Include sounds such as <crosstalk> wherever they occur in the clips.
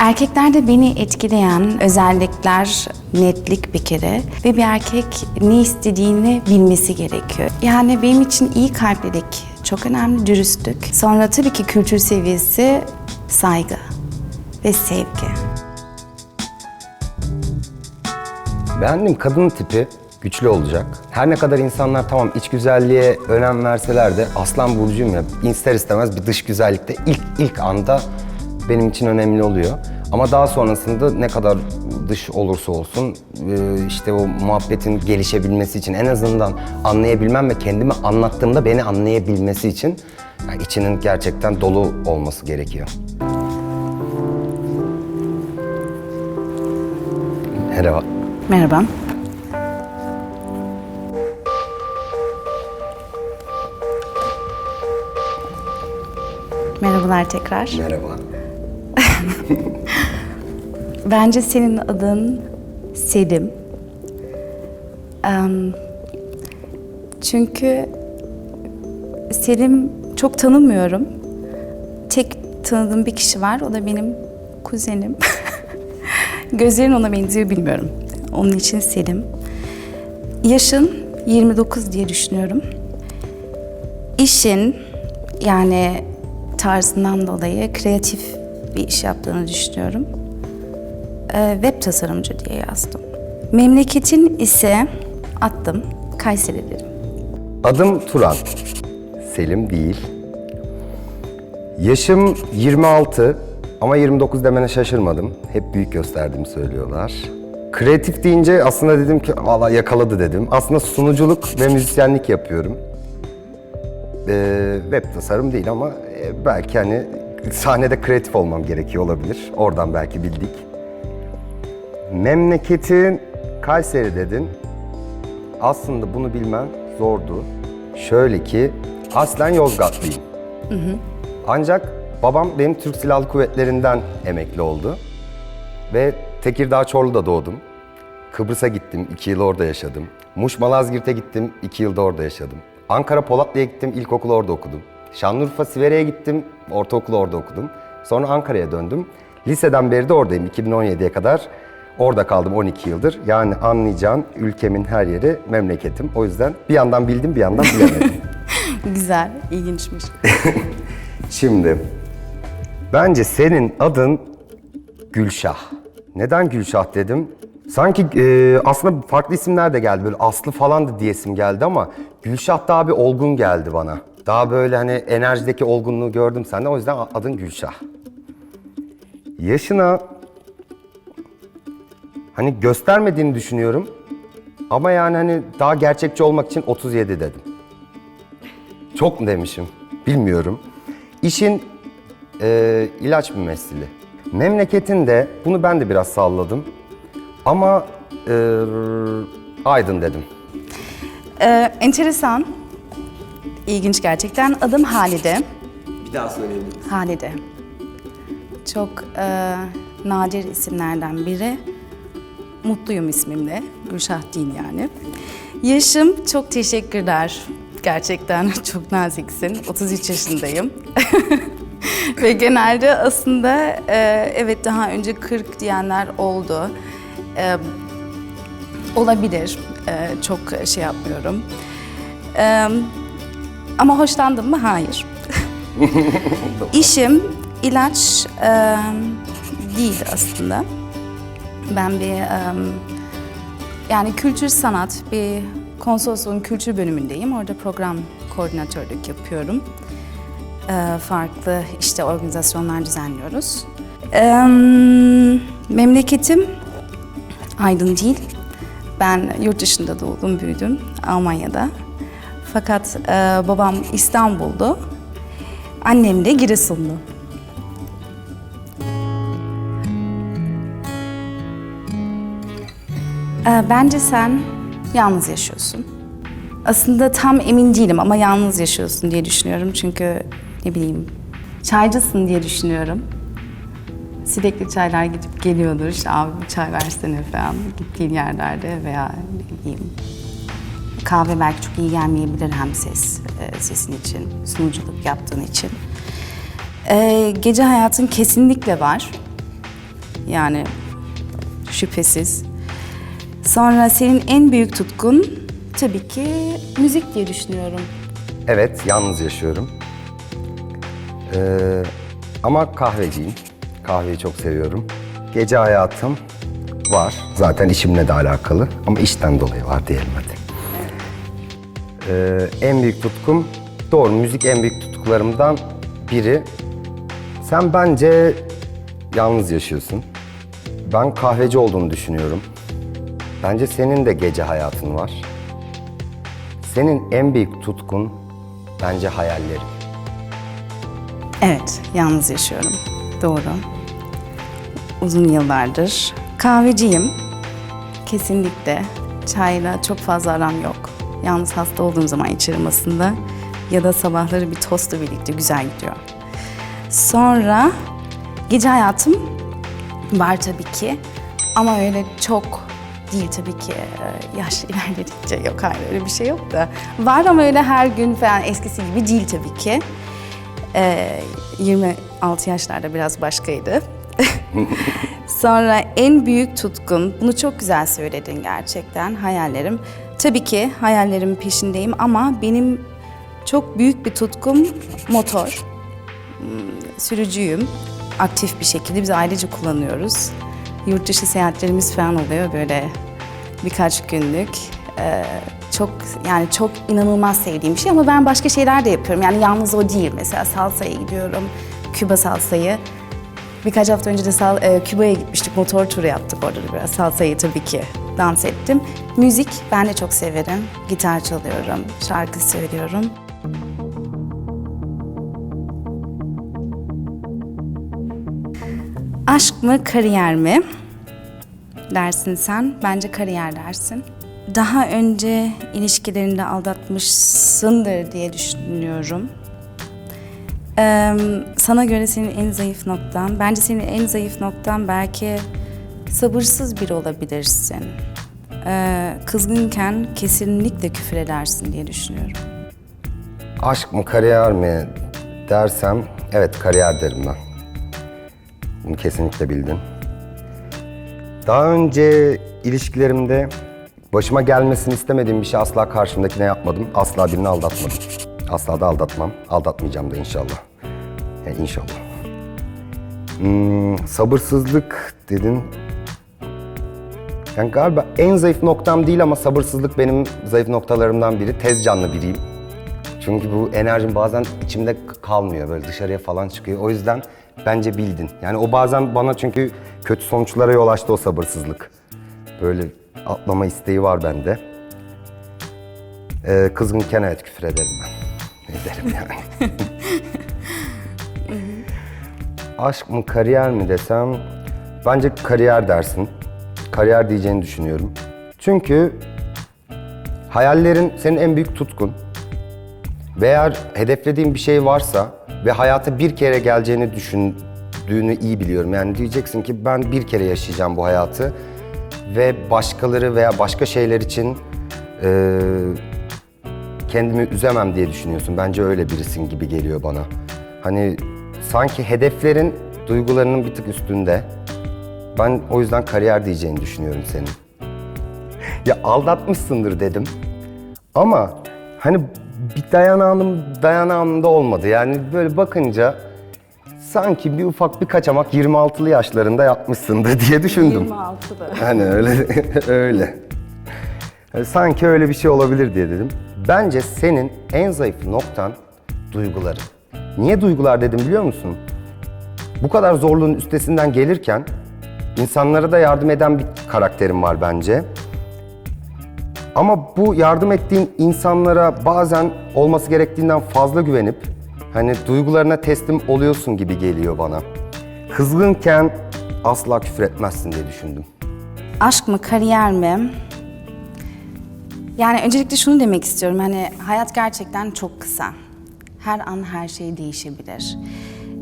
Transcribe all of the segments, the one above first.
Erkeklerde beni etkileyen özellikler netlik bir kere ve bir erkek ne istediğini bilmesi gerekiyor. Yani benim için iyi kalplilik çok önemli, dürüstlük. Sonra tabii ki kültür seviyesi saygı ve sevgi. Beğendiğim kadın tipi güçlü olacak. Her ne kadar insanlar tamam iç güzelliğe önem verseler de aslan burcuyum ya ister istemez bir dış güzellikte ilk ilk anda benim için önemli oluyor. Ama daha sonrasında ne kadar dış olursa olsun e, işte o muhabbetin gelişebilmesi için en azından anlayabilmem ve kendimi anlattığımda beni anlayabilmesi için yani içinin gerçekten dolu olması gerekiyor. Merhaba. Merhaba. Merhabalar tekrar. Merhaba. <laughs> Bence senin adın Selim. Em, çünkü Selim çok tanımıyorum. Tek tanıdığım bir kişi var, o da benim kuzenim. <laughs> Gözlerin ona benziyor bilmiyorum. Onun için Selim. Yaşın 29 diye düşünüyorum. İşin yani tarzından dolayı kreatif bir iş yaptığını düşünüyorum. Ee, web tasarımcı diye yazdım. Memleketin ise attım Kayseri dedim. Adım Turan. Selim değil. Yaşım 26 ama 29 demene şaşırmadım. Hep büyük gösterdiğimi söylüyorlar. Kreatif deyince aslında dedim ki valla yakaladı dedim. Aslında sunuculuk ve müzisyenlik yapıyorum. Ee, web tasarım değil ama e, belki hani sahnede kreatif olmam gerekiyor olabilir. Oradan belki bildik. Memleketin Kayseri dedin. Aslında bunu bilmem zordu. Şöyle ki aslen Yozgatlıyım. Ancak babam benim Türk Silahlı Kuvvetleri'nden emekli oldu. Ve Tekirdağ Çorlu'da doğdum. Kıbrıs'a gittim, iki yıl orada yaşadım. Muş Malazgirt'e gittim, iki yılda orada yaşadım. Ankara Polatlı'ya gittim, ilkokulu orada okudum. Şanlıurfa Sivere'ye gittim, ortaokulu orada okudum. Sonra Ankara'ya döndüm. Liseden beri de oradayım, 2017'ye kadar. Orada kaldım 12 yıldır. Yani anlayacağın ülkemin her yeri memleketim. O yüzden bir yandan bildim, bir yandan bilemedim. <laughs> Güzel, ilginçmiş. <laughs> Şimdi bence senin adın Gülşah. Neden Gülşah dedim? Sanki e, aslında farklı isimler de geldi. Böyle Aslı falan da diyesim geldi ama Gülşah daha bir olgun geldi bana. Daha böyle hani enerjideki olgunluğu gördüm sende. O yüzden adın Gülşah. Yaşına hani göstermediğini düşünüyorum. Ama yani hani daha gerçekçi olmak için 37 dedim. Çok mu demişim? Bilmiyorum. İşin e, ilaç mümessili. Memleketinde bunu ben de biraz salladım. Ama e, Aydın dedim. Ee, enteresan, ilginç gerçekten. Adım Halide. Bir daha söyleyebilir misin? Halide. Çok e, nadir isimlerden biri. Mutluyum ismimle. Gülşah değil yani. Yaşım çok teşekkürler. Gerçekten <laughs> çok naziksin. 33 yaşındayım. <laughs> Ve genelde aslında e, evet daha önce 40 diyenler oldu. E, olabilir. E, çok şey yapmıyorum. E, ama hoşlandım mı? Hayır. <laughs> İşim ilaç e, değil aslında. Ben bir e, yani kültür sanat bir konsolosluğun kültür bölümündeyim. Orada program koordinatörlük yapıyorum. E, farklı işte organizasyonlar düzenliyoruz. E, memleketim Aydın değil. Ben yurt dışında doğdum, büyüdüm Almanya'da. Fakat e, babam İstanbul'du. Annem de Giresunlu. E, bence sen yalnız yaşıyorsun. Aslında tam emin değilim ama yalnız yaşıyorsun diye düşünüyorum. Çünkü ne bileyim çaycısın diye düşünüyorum. Sürekli çaylar gidip geliyordur. İşte abi çay versene falan gittiğin yerlerde veya ne bileyim kahve belki çok iyi gelmeyebilir hem ses e, sesin için, sunuculuk yaptığın için. E, gece hayatın kesinlikle var. Yani şüphesiz. Sonra senin en büyük tutkun tabii ki müzik diye düşünüyorum. Evet, yalnız yaşıyorum. Ee, ama kahveciyim. Kahveyi çok seviyorum. Gece hayatım var. Zaten işimle de alakalı. Ama işten dolayı var diyelim hadi. Ee, en büyük tutkum, doğru müzik en büyük tutkularımdan biri. Sen bence yalnız yaşıyorsun. Ben kahveci olduğunu düşünüyorum. Bence senin de gece hayatın var. Senin en büyük tutkun bence hayallerin. Evet, yalnız yaşıyorum. Doğru. Uzun yıllardır. Kahveciyim. Kesinlikle. Çayla çok fazla aram yok. Yalnız hasta olduğum zaman içerim aslında. Ya da sabahları bir tostla birlikte güzel gidiyor. Sonra gece hayatım var tabii ki. Ama öyle çok değil tabii ki. Ee, Yaş <laughs> ilerledikçe yok hayır öyle bir şey yok da. Var ama öyle her gün falan eskisi gibi değil tabii ki. Ee, 26 yaşlarda biraz başkaydı. <laughs> Sonra en büyük tutkum, bunu çok güzel söyledin gerçekten, hayallerim. Tabii ki hayallerimin peşindeyim ama benim çok büyük bir tutkum motor. Hmm, Sürücüyüm. Aktif bir şekilde biz ailece kullanıyoruz. Yurt dışı seyahatlerimiz falan oluyor böyle birkaç günlük. Ee, çok yani çok inanılmaz sevdiğim bir şey ama ben başka şeyler de yapıyorum. Yani yalnız o değil. Mesela salsaya gidiyorum. Küba salsayı. Birkaç hafta önce de sal, e, Küba'ya gitmiştik. Motor turu yaptık orada da biraz. Salsayı tabii ki dans ettim. Müzik ben de çok severim. Gitar çalıyorum, şarkı söylüyorum. Aşk mı, kariyer mi? Dersin sen. Bence kariyer dersin. Daha önce ilişkilerinde aldatmışsındır diye düşünüyorum. Sana göre senin en zayıf noktan, bence senin en zayıf noktan belki sabırsız biri olabilirsin. Kızgınken kesinlikle küfür edersin diye düşünüyorum. Aşk mı kariyer mi dersem evet kariyer derim ben. Bunu kesinlikle bildin. Daha önce ilişkilerimde başıma gelmesini istemediğim bir şey asla karşımdakine yapmadım. Asla birini aldatmadım. Asla da aldatmam. Aldatmayacağım da inşallah. Yani inşallah. Hmm, sabırsızlık dedin. Yani galiba en zayıf noktam değil ama sabırsızlık benim zayıf noktalarımdan biri. Tez canlı biriyim. Çünkü bu enerjim bazen içimde kalmıyor. Böyle dışarıya falan çıkıyor. O yüzden bence bildin. Yani o bazen bana çünkü kötü sonuçlara yol açtı o sabırsızlık. Böyle atlama isteği var bende. Ee, kızgınken evet küfür ederim ben. <laughs> Ederim yani. <laughs> Aşk mı kariyer mi desem bence kariyer dersin. Kariyer diyeceğini düşünüyorum. Çünkü hayallerin senin en büyük tutkun. Ve eğer hedeflediğin bir şey varsa ve hayata bir kere geleceğini düşündüğünü iyi biliyorum. Yani diyeceksin ki ben bir kere yaşayacağım bu hayatı ve başkaları veya başka şeyler için eee, kendimi üzemem diye düşünüyorsun. Bence öyle birisin gibi geliyor bana. Hani sanki hedeflerin duygularının bir tık üstünde. Ben o yüzden kariyer diyeceğini düşünüyorum senin. Ya aldatmışsındır dedim. Ama hani bir dayanağım dayanağımda olmadı. Yani böyle bakınca sanki bir ufak bir kaçamak 26'lı yaşlarında yapmışsındır diye düşündüm. 26'da. <laughs> Hani öyle öyle. Sanki öyle bir şey olabilir diye dedim. Bence senin en zayıf noktan duyguların. Niye duygular dedim biliyor musun? Bu kadar zorluğun üstesinden gelirken insanlara da yardım eden bir karakterim var bence. Ama bu yardım ettiğin insanlara bazen olması gerektiğinden fazla güvenip hani duygularına teslim oluyorsun gibi geliyor bana. Kızgınken asla küfür etmezsin diye düşündüm. Aşk mı, kariyer mi? Yani öncelikle şunu demek istiyorum. Hani hayat gerçekten çok kısa. Her an her şey değişebilir.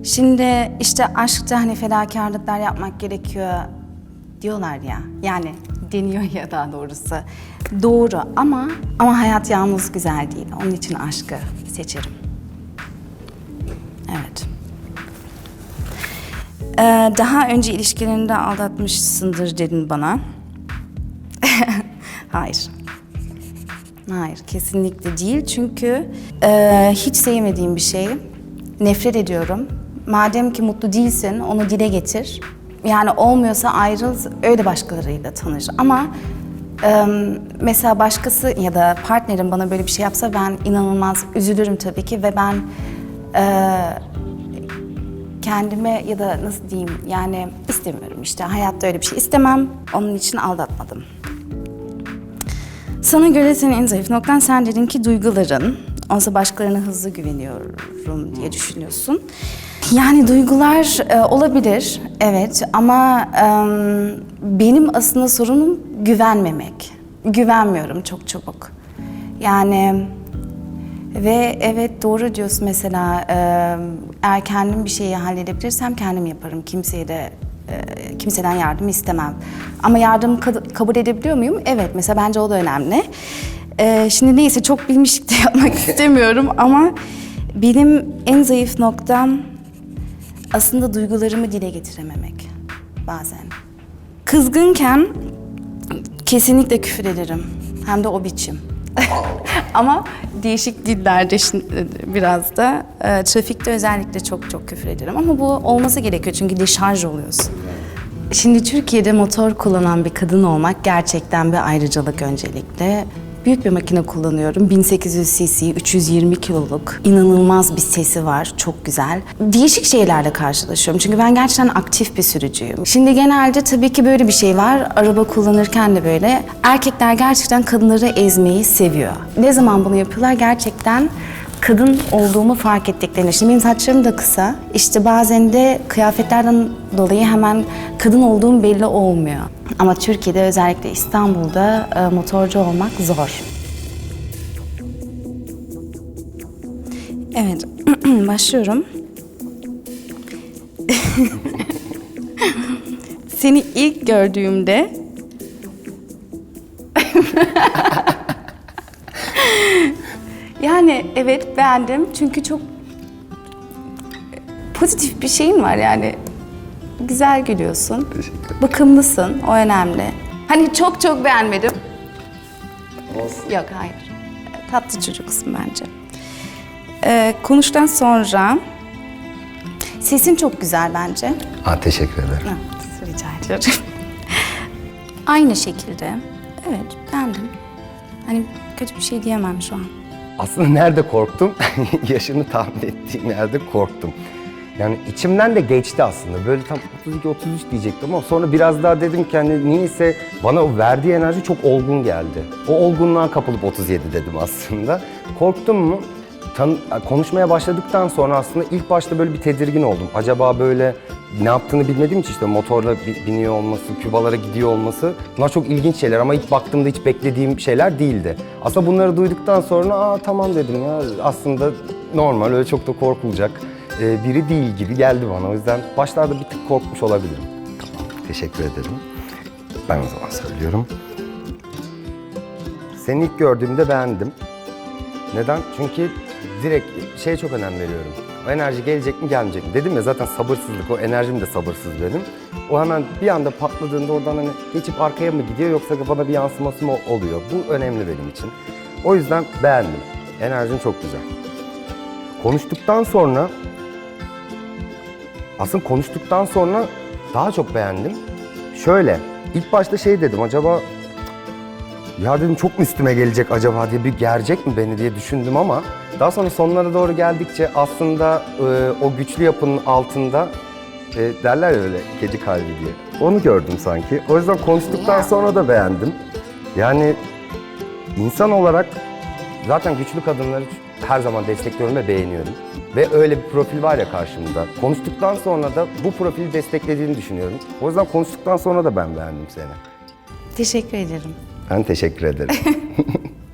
Şimdi işte aşkta hani fedakarlıklar yapmak gerekiyor diyorlar ya. Yani deniyor ya daha doğrusu. Doğru ama ama hayat yalnız güzel değil. Onun için aşkı seçerim. Evet. Ee, daha önce ilişkilerinde aldatmışsındır dedin bana. <laughs> Hayır. Hayır, kesinlikle değil. Çünkü e, hiç sevmediğim bir şey. Nefret ediyorum. Madem ki mutlu değilsin, onu dile getir. Yani olmuyorsa ayrıl, öyle başkalarıyla tanış. Ama e, mesela başkası ya da partnerim bana böyle bir şey yapsa ben inanılmaz üzülürüm tabii ki ve ben e, kendime ya da nasıl diyeyim yani istemiyorum işte hayatta öyle bir şey istemem. Onun için aldatmadım. Sana göre senin en zayıf noktan sen dedin ki duyguların. Oysa başkalarına hızlı güveniyorum diye düşünüyorsun. Yani duygular e, olabilir, evet ama e, benim aslında sorunum güvenmemek. Güvenmiyorum çok çabuk. Yani ve evet doğru diyorsun mesela e, eğer kendim bir şeyi halledebilirsem kendim yaparım. Kimseye de e, kimseden yardım istemem. Ama yardım ka- kabul edebiliyor muyum? Evet mesela bence o da önemli. E, şimdi neyse çok bilmişlik de <laughs> yapmak istemiyorum ama benim en zayıf noktam aslında duygularımı dile getirememek bazen. Kızgınken kesinlikle küfür ederim. Hem de o biçim. <laughs> Ama değişik dillerde şin- biraz da e, trafikte özellikle çok çok küfür ederim. Ama bu olması gerekiyor çünkü deşarj oluyorsun. Şimdi Türkiye'de motor kullanan bir kadın olmak gerçekten bir ayrıcalık öncelikle. Büyük bir makine kullanıyorum. 1800 cc, 320 kiloluk. inanılmaz bir sesi var. Çok güzel. Değişik şeylerle karşılaşıyorum. Çünkü ben gerçekten aktif bir sürücüyüm. Şimdi genelde tabii ki böyle bir şey var. Araba kullanırken de böyle. Erkekler gerçekten kadınları ezmeyi seviyor. Ne zaman bunu yapıyorlar? Gerçekten kadın olduğumu fark ettiklerinde. Şimdi benim saçlarım da kısa. İşte bazen de kıyafetlerden dolayı hemen kadın olduğum belli olmuyor. Ama Türkiye'de özellikle İstanbul'da e, motorcu olmak zor. Evet, <clears throat> başlıyorum. <laughs> Seni ilk gördüğümde <laughs> Yani evet beğendim çünkü çok pozitif bir şeyin var yani. Güzel gülüyorsun. Bakımlısın, o önemli. Hani çok çok beğenmedim. Yok hayır. Tatlı çocuksun bence. Ee, konuştan sonra sesin çok güzel bence. Ha, teşekkür ederim. Ha, rica ediyorum. Aynı şekilde. Evet beğendim. Hani kötü bir şey diyemem şu an. Aslında nerede korktum? <laughs> Yaşını tahmin ettiğim yerde korktum. Yani içimden de geçti aslında. Böyle tam 32-33 diyecektim ama sonra biraz daha dedim ki hani niyeyse bana o verdiği enerji çok olgun geldi. O olgunluğa kapılıp 37 dedim aslında. Korktum mu? Tan- konuşmaya başladıktan sonra aslında ilk başta böyle bir tedirgin oldum. Acaba böyle ne yaptığını bilmediğim için işte motorla bi- biniyor olması, Kübalara gidiyor olması bunlar çok ilginç şeyler ama ilk baktığımda hiç beklediğim şeyler değildi. Aslında bunları duyduktan sonra aa tamam dedim ya aslında normal öyle çok da korkulacak e, biri değil gibi geldi bana. O yüzden başlarda bir tık korkmuş olabilirim. Tamam teşekkür ederim. Ben o zaman söylüyorum. Seni ilk gördüğümde beğendim. Neden? Çünkü direkt şeye çok önem veriyorum. O enerji gelecek mi gelmeyecek mi? Dedim ya zaten sabırsızlık, o enerjim de sabırsız benim. O hemen bir anda patladığında oradan hani geçip arkaya mı gidiyor yoksa bana bir yansıması mı oluyor? Bu önemli benim için. O yüzden beğendim. Enerjin çok güzel. Konuştuktan sonra aslında konuştuktan sonra daha çok beğendim. Şöyle, ilk başta şey dedim acaba ya dedim çok mu üstüme gelecek acaba diye bir gerecek mi beni diye düşündüm ama daha sonra sonlara doğru geldikçe aslında e, o güçlü yapının altında e, derler ya öyle kedi kalbi diye. Onu gördüm sanki. O yüzden konuştuktan sonra da beğendim. Yani insan olarak zaten güçlü kadınları her zaman destekliyorum ve beğeniyorum. Ve öyle bir profil var ya karşımda. Konuştuktan sonra da bu profili desteklediğini düşünüyorum. O yüzden konuştuktan sonra da ben beğendim seni. Teşekkür ederim. Ben teşekkür ederim. <laughs>